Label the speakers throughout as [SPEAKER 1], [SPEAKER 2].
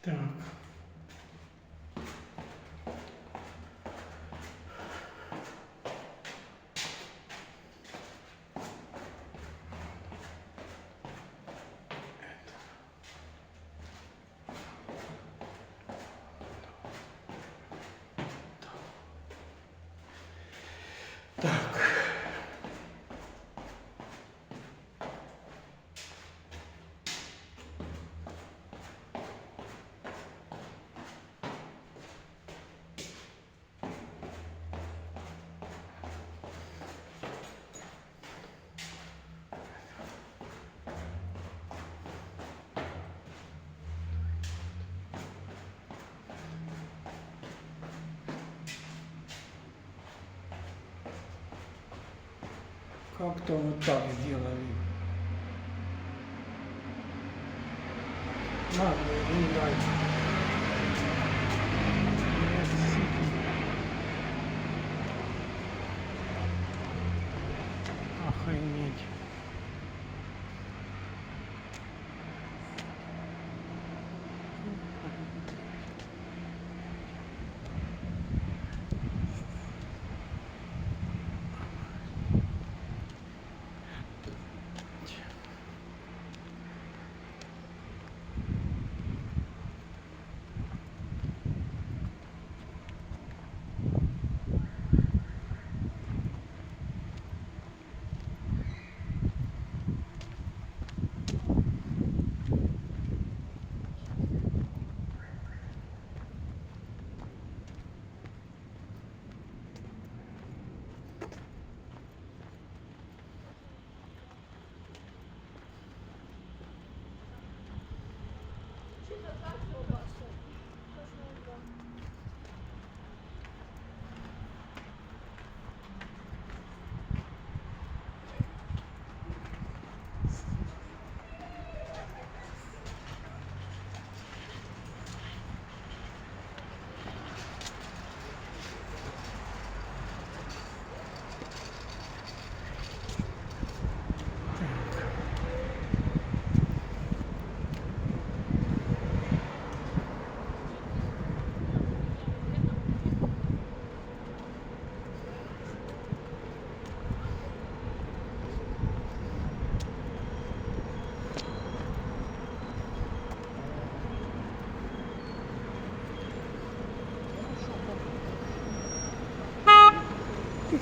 [SPEAKER 1] Так. Как-то вот так сделали. Ладно, не дальше. 特殊的特殊的。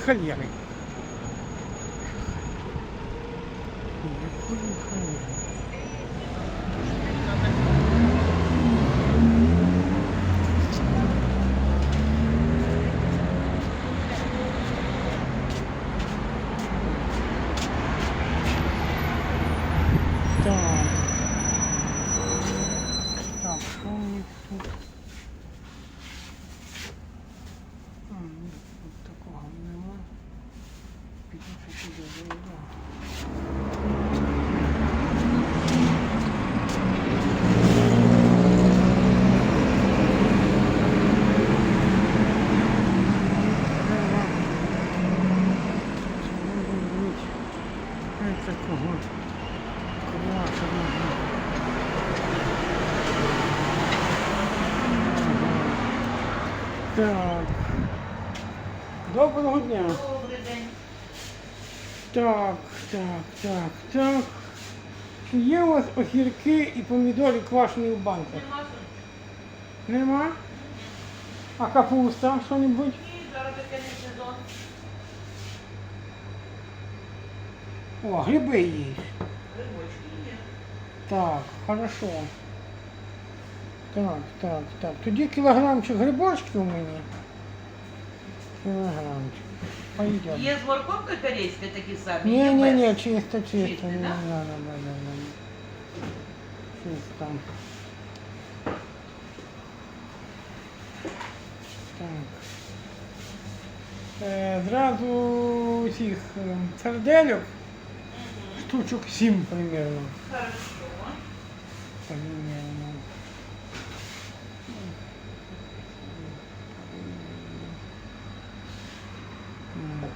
[SPEAKER 1] 看一眼哎。对。Так. Доброго дня.
[SPEAKER 2] Добрий день.
[SPEAKER 1] Так, так, так, так. Чи є у вас огірки і помідори квашені в банках?
[SPEAKER 2] Нема
[SPEAKER 1] Нема? А капуста що-небудь?
[SPEAKER 2] Зараз таке не сезон.
[SPEAKER 1] О, гриби є.
[SPEAKER 2] Грибочки є.
[SPEAKER 1] Так, хорошо. Так, так, так. Тоді кілограмчик грибочків у мене. Кілограмчик. Пойдем.
[SPEAKER 2] Є з морковкою корейською такі самі?
[SPEAKER 1] Ні,
[SPEAKER 2] є
[SPEAKER 1] ні,
[SPEAKER 2] без?
[SPEAKER 1] ні, чисто, чисто.
[SPEAKER 2] Чисто,
[SPEAKER 1] Не
[SPEAKER 2] да?
[SPEAKER 1] надо, да, да, да. Чисто. Так. Е, зразу цих е, сардельок штучок 7 примерно.
[SPEAKER 2] Хорошо.
[SPEAKER 1] Примерно. Так.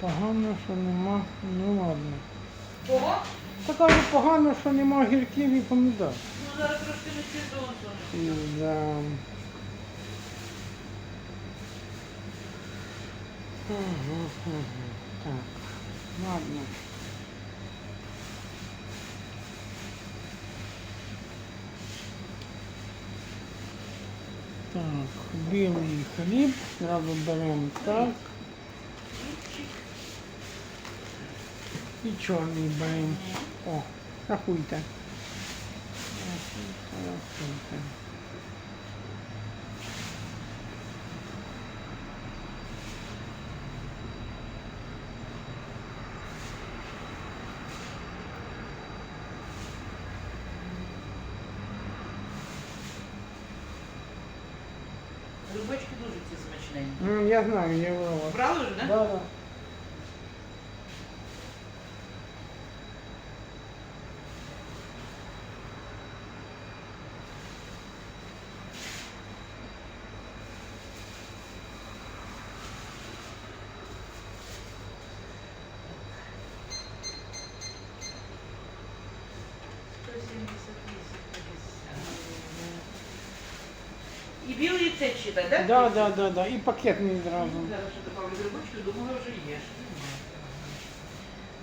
[SPEAKER 1] Погано, що нема. Ну ладно.
[SPEAKER 2] Кого?
[SPEAKER 1] Та кажу, погано, що нема огірків і помідор.
[SPEAKER 2] Ну зараз трошки не сезон. Соня.
[SPEAKER 1] Да. Ага, ага. Так, ладно. Так, білий хліб, зразу беремо так. І чорний беремо. О, рахуйте. Рахуйте, рахуйте.
[SPEAKER 2] Грибочки дуже ці смачненькі.
[SPEAKER 1] Ну, я знаю, я вирвав.
[SPEAKER 2] Брали вже, да?
[SPEAKER 1] Да, да.
[SPEAKER 2] І білий це читать, так?
[SPEAKER 1] Да, да, да, да. І пакет мені зразу.
[SPEAKER 2] Зараз ще добавлю грибочки, думала вже є.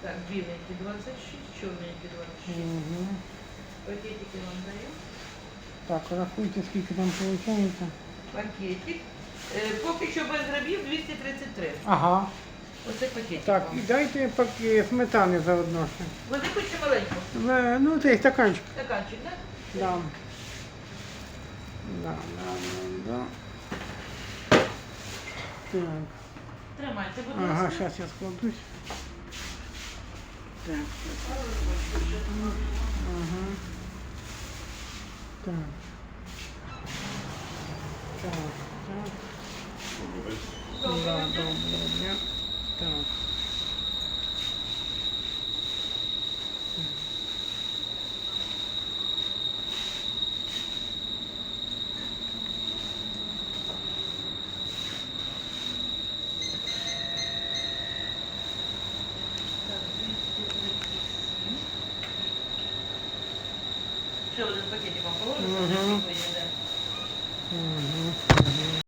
[SPEAKER 2] Так, біленький 26, чорненький 26.
[SPEAKER 1] Угу.
[SPEAKER 2] Пакетики вам даю.
[SPEAKER 1] Так, рахуйте, скільки там виходить.
[SPEAKER 2] Пакетик. Е, поки що без грибів 233.
[SPEAKER 1] Ага.
[SPEAKER 2] Оце пакетик.
[SPEAKER 1] Так,
[SPEAKER 2] вам.
[SPEAKER 1] і дайте пакет сметани заодно ще.
[SPEAKER 2] Велику чи маленьку?
[SPEAKER 1] Е, Ну, цей стаканчик.
[SPEAKER 2] Стаканчик, так?
[SPEAKER 1] Да. Да, да, да, да. да. Так.
[SPEAKER 2] Тримайте, будь
[SPEAKER 1] Ага,
[SPEAKER 2] ласка.
[SPEAKER 1] сейчас я складусь. Так. Ага. Так. Так, так. Да, доброго дня. Так,
[SPEAKER 2] Ще один пакетик вам